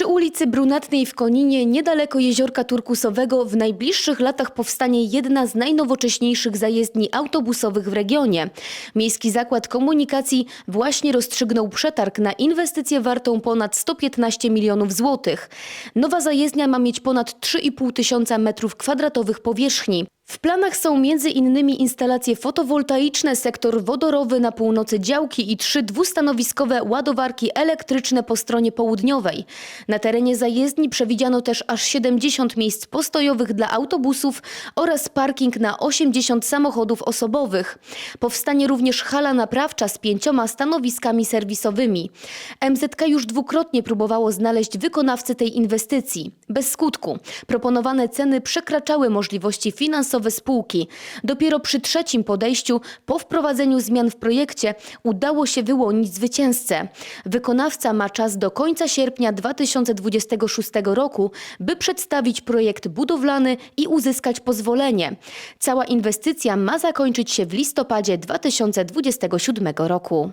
Przy ulicy Brunatnej w Koninie, niedaleko jeziorka Turkusowego, w najbliższych latach powstanie jedna z najnowocześniejszych zajezdni autobusowych w regionie. Miejski Zakład Komunikacji właśnie rozstrzygnął przetarg na inwestycję wartą ponad 115 milionów złotych. Nowa zajezdnia ma mieć ponad 3,5 tysiąca metrów kwadratowych powierzchni. W planach są innymi instalacje fotowoltaiczne, sektor wodorowy na północy działki i trzy dwustanowiskowe ładowarki elektryczne po stronie południowej. Na terenie zajezdni przewidziano też aż 70 miejsc postojowych dla autobusów oraz parking na 80 samochodów osobowych. Powstanie również hala naprawcza z pięcioma stanowiskami serwisowymi. MZK już dwukrotnie próbowało znaleźć wykonawcę tej inwestycji. Bez skutku. Proponowane ceny przekraczały możliwości finansowe spółki. Dopiero przy trzecim podejściu, po wprowadzeniu zmian w projekcie, udało się wyłonić zwycięzcę. Wykonawca ma czas do końca sierpnia 2026 roku, by przedstawić projekt budowlany i uzyskać pozwolenie. Cała inwestycja ma zakończyć się w listopadzie 2027 roku.